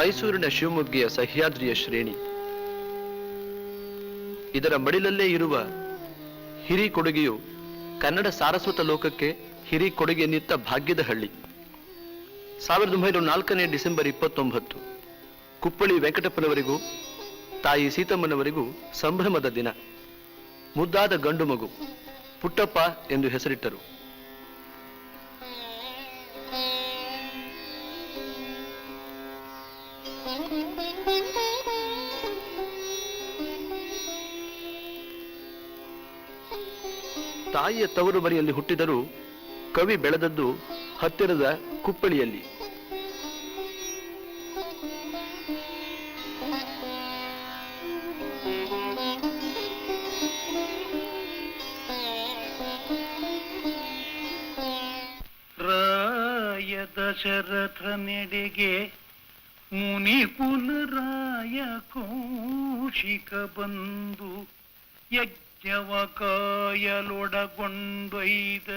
ಮೈಸೂರಿನ ಶಿವಮೊಗ್ಗೆಯ ಸಹ್ಯಾದ್ರಿಯ ಶ್ರೇಣಿ. ಇದರ ಮಡಿಲಲ್ಲೇ ಇರುವ ಹಿರಿ ಕೊಡುಗೆಯು ಕನ್ನಡ ಸಾರಸ್ವತ ಲೋಕಕ್ಕೆ ಹಿರಿ ಕೊಡುಗೆ ನಿತ್ತ ಭಾಗ್ಯದ ಹಳ್ಳಿ. ಸಾವಿರದ ಒಂಬೈನೂರ ನಾಲ್ಕನೇ ಡಿಸೆಂಬರ್ ಇಪ್ಪತ್ತೊಂಬತ್ತು ಕುಪ್ಪಳಿ ವೆಂಕಟಪ್ಪನವರಿಗೂ, ತಾಯಿ ಸೀತಮ್ಮನವರಿಗೂ ಸಂಭ್ರಮದ ದಿನ. ಮುದ್ದಾದ ಗಂಡು ಮಗು, ಪುಟ್ಟಪ್ಪ ಎಂದು ಹೆಸರಿಟ್ಟರು. ತಾಯಿಯ ತವರು ಮನೆಯಲ್ಲಿ ಹುಟ್ಟಿದರೂ ಕವಿ ಬೆಳೆದದ್ದು ಹತ್ತಿರದ ಕುಪ್ಪಳಿಯಲ್ಲಿ. ದಶರಥ ನೆಡೆಗೆ ಮುನಿ ಪುನರಾಯ ಕೋಶಿಕ ಬಂದು ಯಜ್ಞವ ಕಾಯಲೊಡಗೊಂಡೊಯ್ದ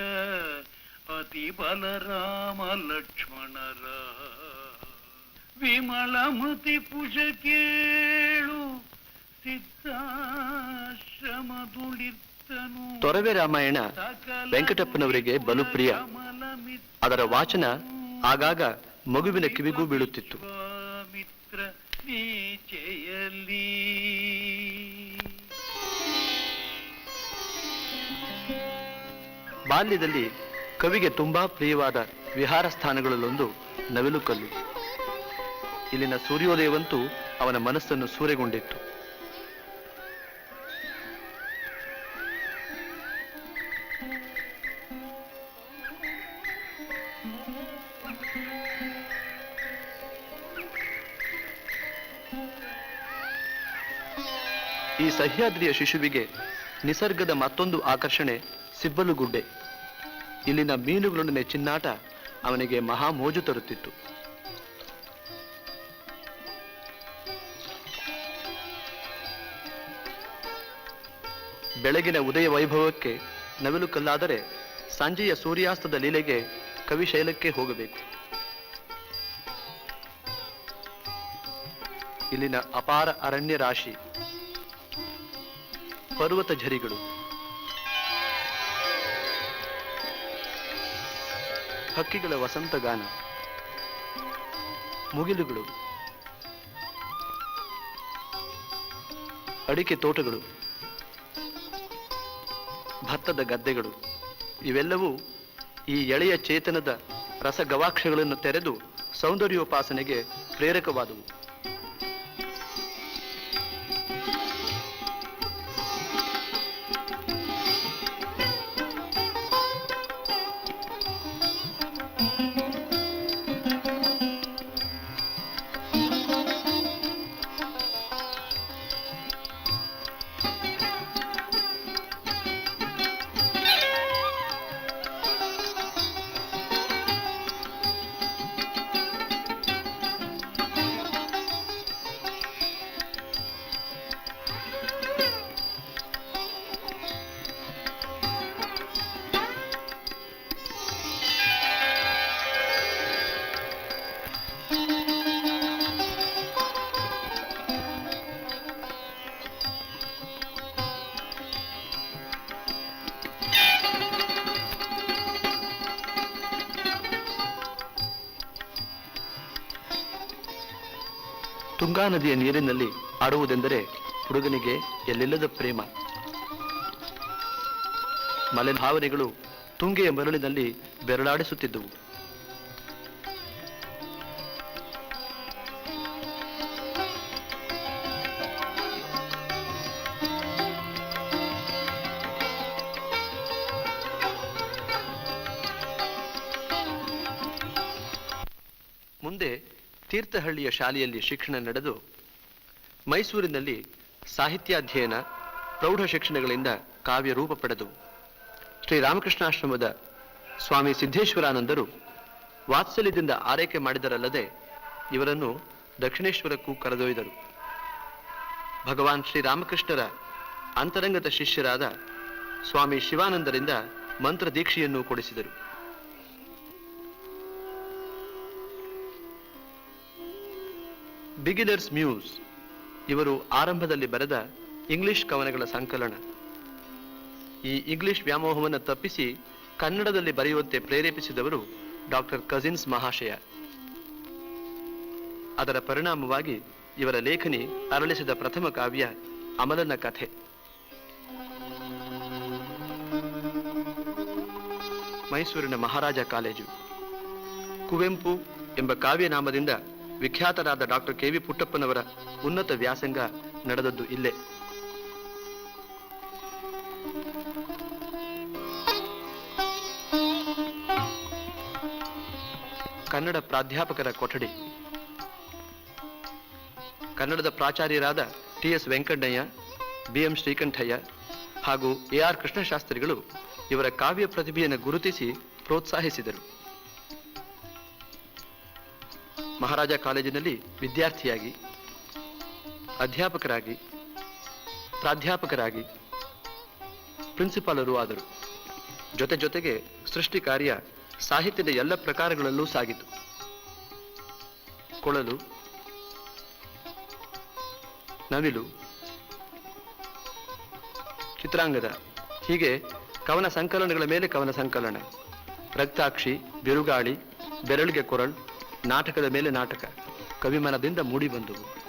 ಅತಿ ಬಲರಾಮ ಲಕ್ಷ್ಮಣರ ವಿಮಲಮತಿ ಪುಷ ಕೇಳು ಸಿದ್ಧಾಶ್ರಮದುಳಿರ್ತನು ತೊರವೆ ರಾಮಾಯಣ ವೆಂಕಟಪ್ಪನವರಿಗೆ ಬಲು ಪ್ರಿಯ ಅದರ ವಾಚನ ಆಗಾಗ ಮಗುವಿನ ಕಿವಿಗೂ ಬೀಳುತ್ತಿತ್ತು. ಮಿತ್ರ ನೀಚೆಯಲ್ಲಿ ಬಾಲ್ಯದಲ್ಲಿ ಕವಿಗೆ ತುಂಬಾ ಪ್ರಿಯವಾದ ವಿಹಾರ ಸ್ಥಾನಗಳಲ್ಲೊಂದು ನವಿಲುಕಲ್ಲು ಇಲ್ಲಿನ ಸೂರ್ಯೋದಯವಂತೂ ಅವನ ಮನಸ್ಸನ್ನು ಸೂರೆಗೊಂಡಿತ್ತು. ಸಹ್ಯಾದ್ರಿಯ ಶಿಶುವಿಗೆ ನಿಸರ್ಗದ ಮತ್ತೊಂದು ಆಕರ್ಷಣೆ ಸಿಬ್ಬಲುಗುಡ್ಡೆ ಇಲ್ಲಿನ ಮೀನುಗಳೊಡನೆ ಚಿನ್ನಾಟ ಅವನಿಗೆ ಮಹಾ ಮೋಜು ತರುತ್ತಿತ್ತು. ಬೆಳಗಿನ ಉದಯ ವೈಭವಕ್ಕೆ ನವಿಲು ಕಲ್ಲಾದರೆ ಸಂಜೆಯ ಸೂರ್ಯಾಸ್ತದ ಲೀಲೆಗೆ ಕವಿಶೈಲಕ್ಕೆ ಹೋಗಬೇಕು. ಇಲ್ಲಿನ ಅಪಾರ ಅರಣ್ಯ ರಾಶಿ. ಪರ್ವತ ಝರಿಗಳು. ಹಕ್ಕಿಗಳ ವಸಂತ ಗಾನ. ಮುಗಿಲುಗಳು. ಅಡಿಕೆ ತೋಟಗಳು. ಭತ್ತದ ಗದ್ದೆಗಳು. ಇವೆಲ್ಲವೂ ಈ ಎಳೆಯ ಚೇತನದ ರಸಗವಾಕ್ಷಗಳನ್ನು ತೆರೆದು ಸೌಂದರ್ಯೋಪಾಸನೆಗೆ ಪ್ರೇರಕವಾದವು. ತುಂಗಾ ನದಿಯ ನೀರಿನಲ್ಲಿ ಆಡುವುದೆಂದರೆ ಹುಡುಗನಿಗೆ ಎಲ್ಲಿಲ್ಲದ ಪ್ರೇಮ. ಮಲೆ ಭಾವನೆಗಳು ತುಂಗೆಯ ಮರಳಿನಲ್ಲಿ ಬೆರಳಾಡಿಸುತ್ತಿದ್ದುವು. ಮುಂದೆ ತೀರ್ಥಹಳ್ಳಿಯ ಶಾಲೆಯಲ್ಲಿ ಶಿಕ್ಷಣ ನಡೆದು ಮೈಸೂರಿನಲ್ಲಿ ಸಾಹಿತ್ಯಾಧ್ಯಯನ, ಪ್ರೌಢ ಶಿಕ್ಷಣಗಳಿಂದ ಕಾವ್ಯ ರೂಪ ಪಡೆದವು ಶ್ರೀರಾಮಕೃಷ್ಣಾಶ್ರಮದ ಸ್ವಾಮಿ ಸಿದ್ದೇಶ್ವರಾನಂದರು ವಾತ್ಸಲ್ಯದಿಂದ ಆರೈಕೆ ಮಾಡಿದರಲ್ಲದೆ ಇವರನ್ನು ದಕ್ಷಿಣೇಶ್ವರಕ್ಕೂ ಕರೆದೊಯ್ದರು. ಭಗವಾನ್ ಶ್ರೀರಾಮಕೃಷ್ಣರ ಅಂತರಂಗದ ಶಿಷ್ಯರಾದ ಸ್ವಾಮಿ ಶಿವಾನಂದರಿಂದ ಮಂತ್ರ ದೀಕ್ಷೆಯನ್ನು ಕೊಡಿಸಿದರು. Beginners muse. ಇವರು ಆರಂಭದಲ್ಲಿ ಬರೆದ ಇಂಗ್ಲಿಷ್ ಕವನಗಳ ಸಂಕಲನ. ಈ ಇಂಗ್ಲಿಷ್ ವ್ಯಾಮೋಹವನ್ನು ತಪ್ಪಿಸಿ ಕನ್ನಡದಲ್ಲಿ ಬರೆಯುವಂತೆ ಪ್ರೇರೇಪಿಸಿದವರು ಡಾಕ್ಟರ್ ಕಜಿನ್ಸ್ ಮಹಾಶಯ. ಅದರ ಪರಿಣಾಮವಾಗಿ ಇವರ ಲೇಖನಿ ಅರಳಿಸಿದ ಪ್ರಥಮ ಕಾವ್ಯ ಅಮಲನ ಕಥೆ. ಮೈಸೂರಿನ ಮಹಾರಾಜ ಕಾಲೇಜು. ಕುವೆಂಪು ಎಂಬ ಕಾವ್ಯನಾಮದಿಂದ ವಿಖ್ಯಾತರಾದ ಡಾಕ್ಟರ್ ಕೆ ವಿ ಪುಟ್ಟಪ್ಪನವರ ಉನ್ನತ ವ್ಯಾಸಂಗ ನಡೆದದ್ದು ಇಲ್ಲೇ. ಕನ್ನಡ ಪ್ರಾಧ್ಯಾಪಕರ ಕೊಠಡಿ. ಕನ್ನಡದ ಪ್ರಾಚಾರ್ಯರಾದ T S Venkannaiah, B M Srikantaiah ಹಾಗೂ ಎ ಆರ್ ಕೃಷ್ಣಶಾಸ್ತ್ರಿಗಳು ಇವರ ಕಾವ್ಯ ಪ್ರತಿಭೆಯನ್ನು ಗುರುತಿಸಿ ಪ್ರೋತ್ಸಾಹಿಸಿದರು. ಮಹಾರಾಜ ಕಾಲೇಜಿನಲ್ಲಿ ವಿದ್ಯಾರ್ಥಿಯಾಗಿ, ಅಧ್ಯಾಪಕರಾಗಿ, ಪ್ರಾಧ್ಯಾಪಕರಾಗಿ ಪ್ರಿನ್ಸಿಪಾಲರು ಆದರು. ಜೊತೆ ಜೊತೆಗೆ ಸೃಷ್ಟಿ ಕಾರ್ಯ ಸಾಹಿತ್ಯದ ಎಲ್ಲ ಪ್ರಕಾರಗಳಲ್ಲೂ ಸಾಗಿತು. ಕೊಳಲು, ನವಿಲು, ಚಿತ್ರಾಂಗದ, ಹೀಗೆ ಕವನ ಸಂಕಲನಗಳ ಮೇಲೆ ಕವನ ಸಂಕಲನ. ರಕ್ತಾಕ್ಷಿ, ಬಿರುಗಾಳಿ, ಬೆರಳಿಗೆ ಕೊರಳ್ ನಾಟಕದ ಮೇಲೆ ನಾಟಕ. ಕವಿಮನದಿಂದ ಮೂಡಿ ಬಂದುವು.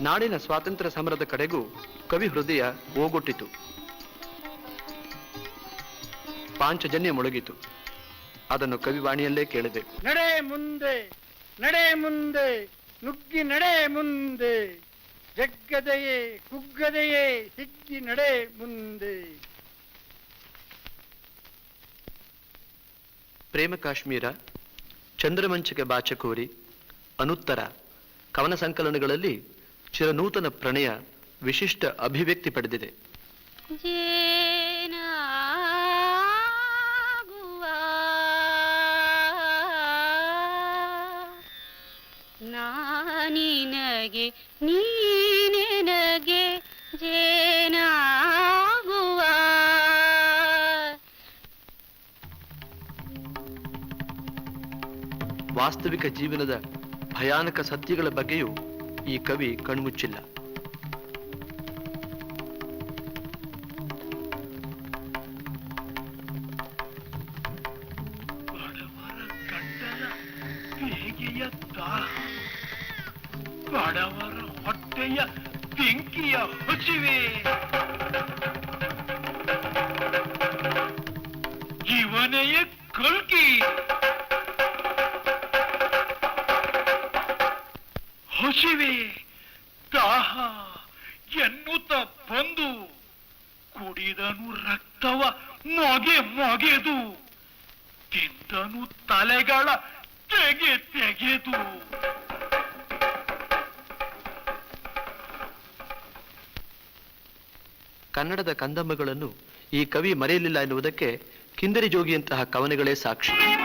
ನಾಡಿನ ಸ್ವಾತಂತ್ರ್ಯ ಸಮರದ ಕಡೆಗೂ ಕವಿ ಹೃದಯ ಓಗೊಟ್ಟಿತು. ಪಾಂಚಜನ್ಯ ಮುಳುಗಿತು. ಅದನ್ನು ಕವಿವಾಣಿಯಲ್ಲೇ ಕೇಳಬೇಕು ನಡೆ ಮುಂದೆ ನಡೆ ಮುಂದೆ, ನುಗ್ಗಿ ನಡೆ ಮುಂದೆ, ಜಗ್ಗದೆಯೇ, ಕುಗ್ಗದೆಯೇ, ಹಿಗ್ಗಿ ನಡೆ ಮುಂದೆ. ಪ್ರೇಮ ಕಾಶ್ಮೀರ ಚಂದ್ರಮಂಚಕ್ಕೆ ಬಾಚಕೋರಿ ಅನುತ್ತರ ಕವನ ಸಂಕಲನಗಳಲ್ಲಿ ಚಿರನೂತನ ಪ್ರಣಯ ವಿಶಿಷ್ಟ ಅಭಿವ್ಯಕ್ತಿ ಪಡೆದಿದೆ. ನಾನಿನಗೆ ನೀನೆನಗೆ ವಾಸ್ತವಿಕ ಜೀವನದ ಭಯಾನಕ ಸತ್ಯಗಳ ಬಗ್ಗೆಯೂ ಈ ಕವಿ ಕಣ್ಮುಚ್ಚಿಲ್ಲ. ಹಸಿವೆ ದಾಹ, ಎನ್ನುತ್ತ ಬಂದು, ಕುಡಿದನು ರಕ್ತವ ಮೊಗೆ ಮೊಗೆದು, ತಿಂದನು ತಲೆಗಳ ತೆಗೆ ತೆಗೆದು. ಕನ್ನಡದ ಕಂದಮ್ಮಗಳನ್ನು ಈ ಕವಿ ಮರೆಯಲಿಲ್ಲ ಎನ್ನುವುದಕ್ಕೆ ಕಿಂದರಿ ಜೋಗಿಯಂತಹ ಕವನಗಳೇ ಸಾಕ್ಷಿ.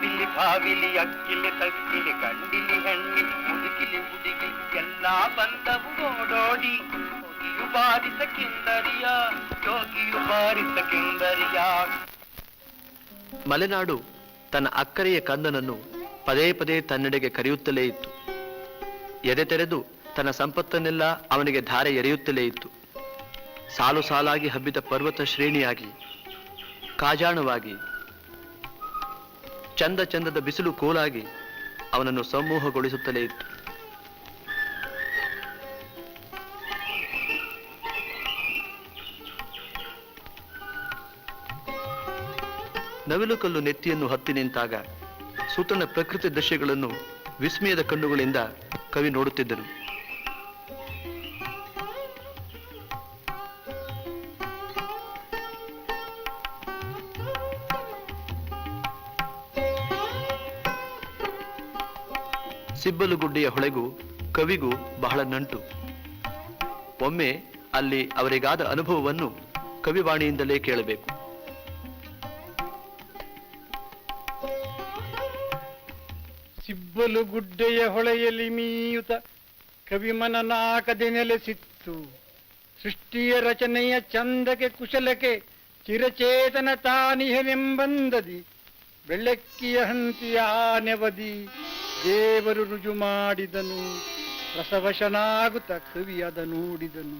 ಮಾವಿಲಿ ಬಾವಿಲಿ, ಅಕ್ಕಿಲಿ ತಕ್ಕಿಲಿ ಕಂಡಿಲಿ ಹೆಣ್ಣಿ ಹುಡುಗಿಲಿ, ಹುಡುಗಿ, ಎಲ್ಲ ಬಂದವು ಓಡೋಡಿ ಯೋಗಿಯು ಬಾರಿಸ ಕಿಂದರಿಯ ಯೋಗಿಯು ಬಾರಿಸ ಕಿಂದರಿಯ ಮಲೆನಾಡು ತನ್ನ ಅಕ್ಕರೆಯ ಕಂದನನ್ನು ಪದೇ ಪದೇ ತನ್ನೆಡೆಗೆ ಕರೆಯುತ್ತಲೇ ಇತ್ತು. ಎದೆ ತೆರೆದು ತನ್ನ ಸಂಪತ್ತನ್ನೆಲ್ಲ ಅವನಿಗೆ ಧಾರೆ ಎರೆಯುತ್ತಲೇ ಇತ್ತು. ಸಾಲು ಸಾಲಾಗಿ ಹಬ್ಬಿದ ಪರ್ವತ ಶ್ರೇಣಿಯಾಗಿ, ಕಾಜಾಣವಾಗಿ ಚಂದ ಚಂದದ ಬಿಸಿಲು ಕೋಲಾಗಿ ಅವನನ್ನು ಸಮೂಹಗೊಳಿಸುತ್ತಲೇ ಇತ್ತು. ನವಿಲುಕಲ್ಲು ನೆತ್ತಿಯನ್ನು ಹತ್ತಿ ನಿಂತಾಗ ಸುತನ ಪ್ರಕೃತಿ ದೃಶ್ಯಗಳನ್ನು ವಿಸ್ಮಯದ ಕಣ್ಣುಗಳಿಂದ ಕವಿ ನೋಡುತ್ತಿದ್ದನು. ಸಿಬ್ಬಲುಗುಡ್ಡೆಯ ಹೊಳೆಗೂ ಕವಿಗೂ ಬಹಳ ನಂಟು. ಒಮ್ಮೆ ಅಲ್ಲಿ ಅವರಿಗಾದ ಅನುಭವವನ್ನು ಕವಿವಾಣಿಯಿಂದಲೇ ಕೇಳಬೇಕು. ಸಿಬ್ಬಲು ಗುಡ್ಡೆಯ ಹೊಳೆಯಲ್ಲಿ ಮೀಯುತ ಕವಿಮನನಾಕದೆ ನೆಲೆಸಿತ್ತು. ಸೃಷ್ಟಿಯ ರಚನೆಯ ಚಂದಕ್ಕೆ ಕುಶಲಕ್ಕೆ ಚಿರಚೇತನ ತಾನಿಹನೆಂಬಂದದಿ. ಬೆಳ್ಳಕ್ಕಿಯ ಹಂತಿಯ ನೆವದಿ ದೇವರು ರುಜು ಮಾಡಿದನು, ರಸವಶನಾಗುತ್ತ ಕವಿ ಅದ ನೋಡಿದನು.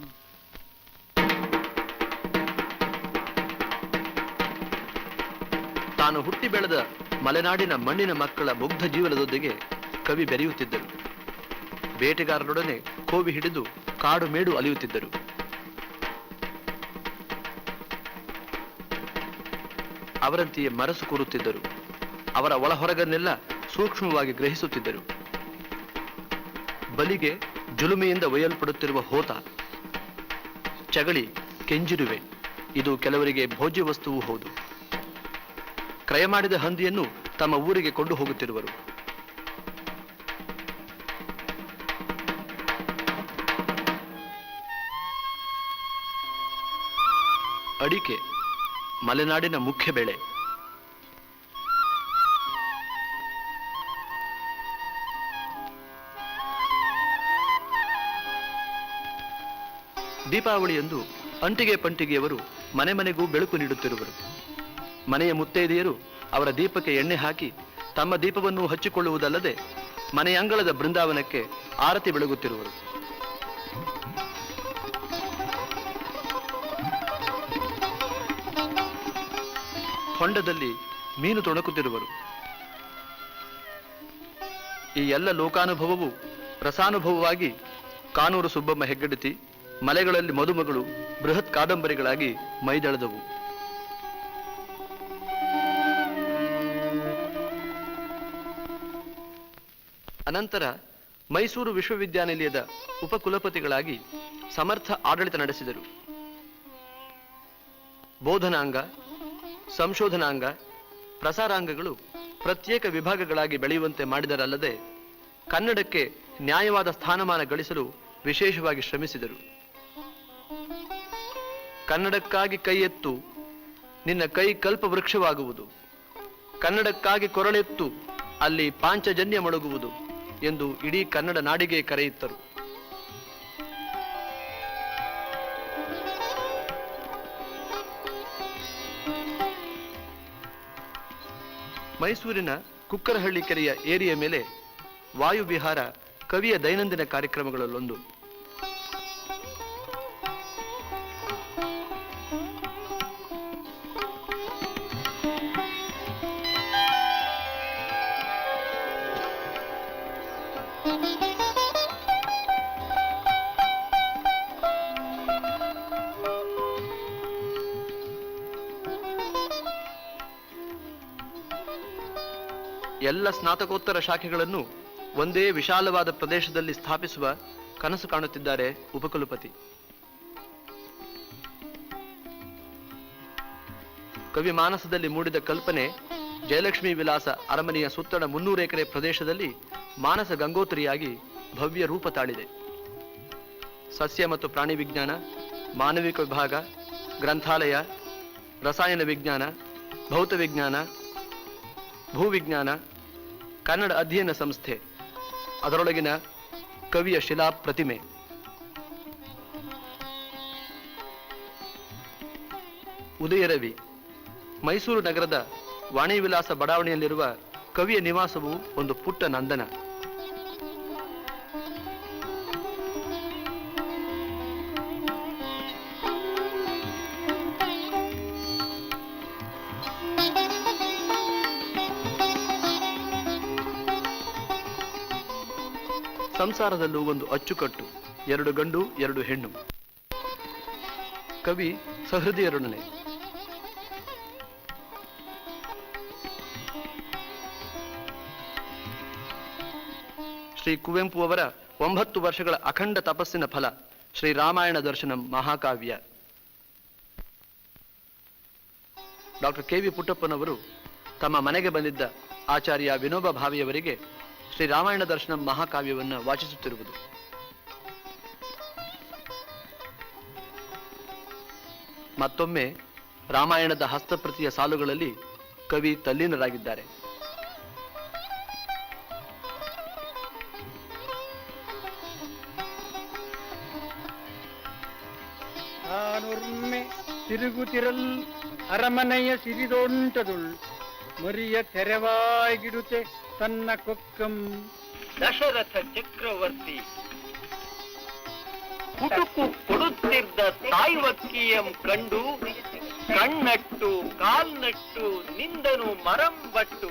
ತಾನು ಹುಟ್ಟಿ ಬೆಳೆದ ಮಲೆನಾಡಿನ ಮಣ್ಣಿನ ಮಕ್ಕಳ ಮುಗ್ಧ ಜೀವನದೊಂದಿಗೆ ಕವಿ ಬೆರೆಯುತ್ತಿದ್ದರು. ಬೇಟೆಗಾರರೊಡನೆ ಕೋವಿ ಹಿಡಿದು ಕಾಡು ಮೇಡು ಅಲಿಯುತ್ತಿದ್ದರು. ಅವರಂತೆಯೇ ಮರಸು ಕೂರುತ್ತಿದ್ದರು. ಅವರ ಒಳಹೊರಗನ್ನೆಲ್ಲ ಸೂಕ್ಷ್ಮವಾಗಿ ಗ್ರಹಿಸುತ್ತಿದ್ದರು. ಬಲಿಗೆ ಜುಲುಮೆಯಿಂದ ಒಯ್ಯಲ್ಪಡುತ್ತಿರುವ ಹೋತ, ಚಗಳಿ ಕೆಂಜಿರುವೆ. ಇದು ಕೆಲವರಿಗೆ ಭೋಜ್ಯ ವಸ್ತುವೂ ಹೌದು. ಕ್ರಯ ಮಾಡಿದ ಹಂದಿಯನ್ನು ತಮ್ಮ ಊರಿಗೆ ಕೊಂಡು ಹೋಗುತ್ತಿರುವರು. ಅಡಿಕೆ, ಮಲೆನಾಡಿನ ಮುಖ್ಯ ಬೆಳೆ ದೀಪಾವಳಿಯಂದು ಅಂಟಿಗೆ ಪಂಟಿಗೆಯವರು ಮನೆ ಮನೆಗೂ ಬೆಳಕು ನೀಡುತ್ತಿರುವರು. ಮನೆಯ ಮುತ್ತೈದೆಯರು ಅವರ ದೀಪಕ್ಕೆ ಎಣ್ಣೆ ಹಾಕಿ ತಮ್ಮ ದೀಪವನ್ನು ಹಚ್ಚಿಕೊಳ್ಳುವುದಲ್ಲದೆ ಮನೆಯ ಅಂಗಳದ ಬೃಂದಾವನಕ್ಕೆ ಆರತಿ ಬೆಳಗುತ್ತಿರುವರು. ಹೊಂಡದಲ್ಲಿ ಮೀನು ತೊಣಕುತ್ತಿರುವರು. ಈ ಎಲ್ಲ ಲೋಕಾನುಭವವು ರಸಾನುಭವವಾಗಿ ಕಾನೂರು ಸುಬ್ಬಮ್ಮ ಹೆಗ್ಗಡತಿ ಮಲೆಗಳಲ್ಲಿ ಮದುಮಗಳು ಬೃಹತ್ ಕಾದಂಬರಿಗಳಾಗಿ ಮೈದಳೆದವು. ಅನಂತರ ಮೈಸೂರು ವಿಶ್ವವಿದ್ಯಾನಿಲಯದ ಉಪಕುಲಪತಿಗಳಾಗಿ ಸಮರ್ಥ ಆಡಳಿತ ನಡೆಸಿದರು. ಬೋಧನಾಂಗ, ಸಂಶೋಧನಾಂಗ, ಪ್ರಸಾರಾಂಗಗಳು ಪ್ರತ್ಯೇಕ ವಿಭಾಗಗಳಾಗಿ ಬೆಳೆಯುವಂತೆ ಮಾಡಿದರಲ್ಲದೆ ಕನ್ನಡಕ್ಕೆ ನ್ಯಾಯವಾದ ಸ್ಥಾನಮಾನ ಗಳಿಸಲು ವಿಶೇಷವಾಗಿ ಶ್ರಮಿಸಿದರು. ಕನ್ನಡಕ್ಕಾಗಿ ಕೈ ಎತ್ತು, ನಿನ್ನ ಕೈ ಕಲ್ಪ ವೃಕ್ಷವಾಗುವುದು ಕನ್ನಡಕ್ಕಾಗಿ ಕೊರಳೆತ್ತು, ಅಲ್ಲಿ ಪಾಂಚಜನ್ಯ ಮೊಳಗುವುದು ಎಂದು ಇಡೀ ಕನ್ನಡ ನಾಡಿಗೆ ಕರೆಯಿತ್ತರು. ಮೈಸೂರಿನ ಕುಕ್ಕರಹಳ್ಳಿ ಕೆರೆಯ ಏರಿಯ ಮೇಲೆ ವಾಯುವಿಹಾರ ಕವಿಯ ದೈನಂದಿನ ಕಾರ್ಯಕ್ರಮಗಳಲ್ಲೊಂದು. ಎಲ್ಲ ಸ್ನಾತಕೋತ್ತರ ಶಾಖೆಗಳನ್ನು ಒಂದೇ ವಿಶಾಲವಾದ ಪ್ರದೇಶದಲ್ಲಿ ಸ್ಥಾಪಿಸುವ ಕನಸು ಕಾಣುತ್ತಿದ್ದಾರೆ ಉಪಕುಲಪತಿ. ಕವಿ ಮಾನಸದಲ್ಲಿ ಮೂಡಿದ ಕಲ್ಪನೆ ಜಯಲಕ್ಷ್ಮಿ ವಿಲಾಸ ಅರಮನೆಯ ಸುತ್ತಣ ಮುನ್ನೂರು ಎಕರೆ ಪ್ರದೇಶದಲ್ಲಿ ಮಾನಸ ಗಂಗೋತ್ರಿಯಾಗಿ ಭವ್ಯ ರೂಪ ತಾಳಿದೆ. ಸಸ್ಯ ಮತ್ತು ಪ್ರಾಣಿ ವಿಜ್ಞಾನ, ಮಾನವಿಕ ವಿಭಾಗ, ಗ್ರಂಥಾಲಯ, ರಸಾಯನ ವಿಜ್ಞಾನ ಭೌತ ವಿಜ್ಞಾನ ಭೂವಿಜ್ಞಾನ ಕನ್ನಡ ಅಧ್ಯಯನ ಸಂಸ್ಥೆ. ಅದರೊಳಗಿನ ಕವಿಯ ಶಿಲಾ ಪ್ರತಿಮೆ. ಉದಯರವಿ ಮೈಸೂರು ನಗರದ ವಾಣಿ ವಿಲಾಸ ಬಡಾವಣೆಯಲ್ಲಿರುವ ಕವಿಯ ನಿವಾಸವು ಒಂದು ಪುಟ್ಟ ನಂದನ. ಸಂಸಾರದಲ್ಲೂ ಒಂದು ಅಚ್ಚುಕಟ್ಟು, ಎರಡು ಗಂಡು, ಎರಡು ಹೆಣ್ಣು. ಕವಿ ಸಹೃದಯರೊಡನೆ ಶ್ರೀ ಕುವೆಂಪು ಅವರ ಒಂಬತ್ತು ವರ್ಷಗಳ ಅಖಂಡ ತಪಸ್ಸಿನ ಫಲ, ಶ್ರೀ ರಾಮಾಯಣ ದರ್ಶನ ಮಹಾಕಾವ್ಯ. ಡಾಕ್ಟರ್ ಕೆ ವಿ ಪುಟ್ಟಪ್ಪನವರು ತಮ್ಮ ಮನೆಗೆ ಬಂದಿದ್ದ ಆಚಾರ್ಯ ವಿನೋಬ ಭಾವೆಯವರಿಗೆ ಶ್ರೀ ರಾಮಾಯಣ ದರ್ಶನ ಮಹಾಕಾವ್ಯವನ್ನು ವಾಚಿಸುತ್ತಿರುವುದು. ಮತ್ತೊಮ್ಮೆ ರಾಮಾಯಣದ ಹಸ್ತಪ್ರತಿಯ ಸಾಲುಗಳಲ್ಲಿ ಕವಿ ತಲ್ಲೀನರಾಗಿದ್ದಾರೆ. ತಿರುಗುತ್ತಿರಲ್ ಅರಮನೆಯ ಸಿರಿದೊಂಟದುಳ್, ಮರಿಯ ತೆರವಾಗಿಡುತ್ತೆ ತನ್ನ ಕೊಕ್ಕಂ. ದಶರಥ ಚಕ್ರವರ್ತಿ. ಕುಟುಕು ಕೊಡುತ್ತಿದ್ದ ತಾಯ್ವಕ್ಕಿಯಂ ಕಂಡು ಕಣ್ಣಟ್ಟು ಕಾಲ್ನಟ್ಟು ನಿಂದನು ಮರಂಬಟ್ಟು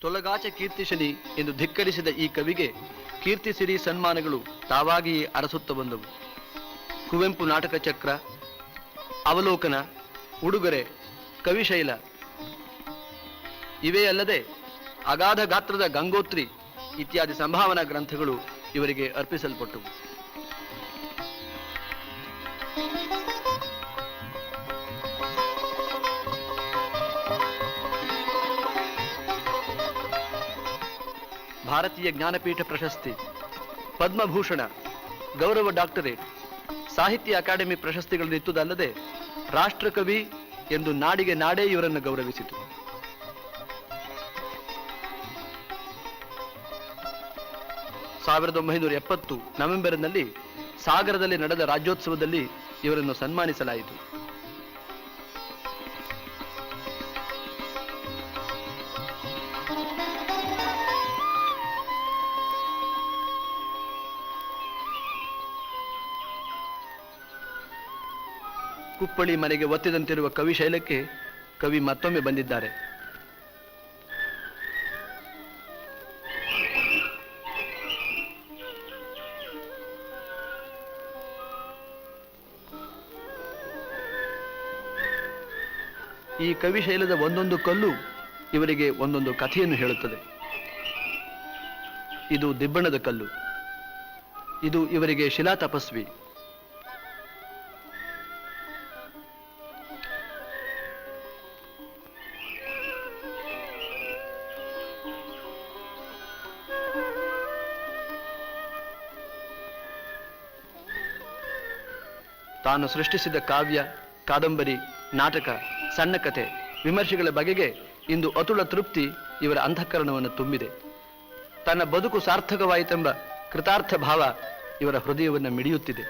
ತೊಲಗಾಚ ಕೀರ್ತಿಶನಿ ಎಂದು ಧಿಕ್ಕರಿಸಿದ ಈ ಕವಿಗೆ ಕೀರ್ತಿಸಿರಿ ಸನ್ಮಾನಗಳು ತಾವಾಗಿಯೇ ಅರಸುತ್ತ ಬಂದವು. ಕುವೆಂಪು ನಾಟಕ ಚಕ್ರ, ಅವಲೋಕನ, ಉಡುಗೊರೆ, ಕವಿಶೈಲ. ಇವೇ ಅಲ್ಲದೆ ಅಗಾಧ ಗಾತ್ರದ ಗಂಗೋತ್ರಿ ಇತ್ಯಾದಿ ಸಂಭಾವನಾ ಗ್ರಂಥಗಳು ಇವರಿಗೆ ಅರ್ಪಿಸಲ್ಪಟ್ಟವು. ಭಾರತೀಯ ಜ್ಞಾನಪೀಠ ಪ್ರಶಸ್ತಿ, ಪದ್ಮಭೂಷಣ, ಗೌರವ ಡಾಕ್ಟರೇಟ್, ಸಾಹಿತ್ಯ ಅಕಾಡೆಮಿ ಪ್ರಶಸ್ತಿಗಳನ್ನಿತ್ತುದಲ್ಲದೆ ರಾಷ್ಟ್ರಕವಿ ಎಂದು ನಾಡಿಗೆ ನಾಡೇ ಇವರನ್ನು ಗೌರವಿಸಿತು. ಸಾವಿರದ ಒಂಬೈನೂರ ಎಪ್ಪತ್ತು ನವೆಂಬರ್ನಲ್ಲಿ ಸಾಗರದಲ್ಲಿ ನಡೆದ ರಾಜ್ಯೋತ್ಸವದಲ್ಲಿ ಇವರನ್ನು ಸನ್ಮಾನಿಸಲಾಯಿತು. ಕುಪ್ಪಳಿ ಮನೆಗೆ ಒತ್ತಿದಂತಿರುವ ಕವಿ ಶೈಲಕ್ಕೆ ಕವಿ ಮತ್ತೊಮ್ಮೆ ಬಂದಿದ್ದಾರೆ. ಈ ಕವಿ ಶೈಲದ ಒಂದೊಂದು ಕಲ್ಲು ಇವರಿಗೆ ಒಂದೊಂದು ಕಥೆಯನ್ನು ಹೇಳುತ್ತದೆ. ಇದು ದಿಬ್ಬಣದ ಕಲ್ಲು. ಇದು ಇವರಿಗೆ ಶಿಲಾ ತಪಸ್ವಿ. ತಾನು ಸೃಷ್ಟಿಸಿದ ಕಾವ್ಯ, ಕಾದಂಬರಿ, ನಾಟಕ, ಸಣ್ಣ ಕಥೆ, ವಿಮರ್ಶೆಗಳ ಬಗೆಗೆ ಇಂದು ಅತುಳ ತೃಪ್ತಿ ಇವರ ಅಂತಃಕರಣವನ್ನು ತುಂಬಿದೆ. ತನ್ನ ಬದುಕು ಸಾರ್ಥಕವಾಯಿತೆಂಬ ಕೃತಾರ್ಥ ಭಾವ ಇವರ ಹೃದಯವನ್ನು ಮಿಡಿಯುತ್ತಿದೆ.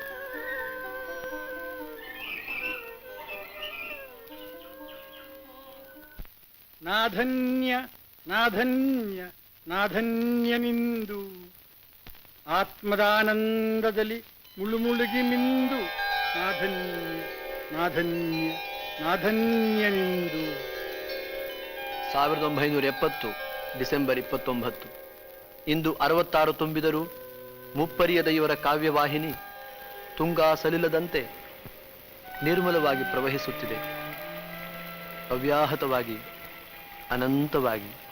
ನಾಧನ್ಯ ನಾಧನ್ಯ ನಾಧನ್ಯನಿಂದು ಆತ್ಮದಾನಂದದಲ್ಲಿ ಮುಳುಮುಳುಗಿ ಮಿಂದು ನಾಧನ್ಯ ನಾಧನ್ಯ ನಾಧನ್ಯನೆಂದು. ಸಾವಿರದ ಒಂಬೈನೂರ ಎಪ್ಪತ್ತು, ಡಿಸೆಂಬರ್ ಇಪ್ಪತ್ತೊಂಬತ್ತು. ಇಂದು ಅರವತ್ತಾರು ತುಂಬಿದರೂ ಮುಪ್ಪರಿಯದ ಇವರ ಕಾವ್ಯವಾಹಿನಿ ತುಂಗಾ ಸಲಿಲದಂತೆ ನಿರ್ಮಲವಾಗಿ ಪ್ರವಹಿಸುತ್ತಿದೆ. ಅವ್ಯಾಹತವಾಗಿ, ಅನಂತವಾಗಿ.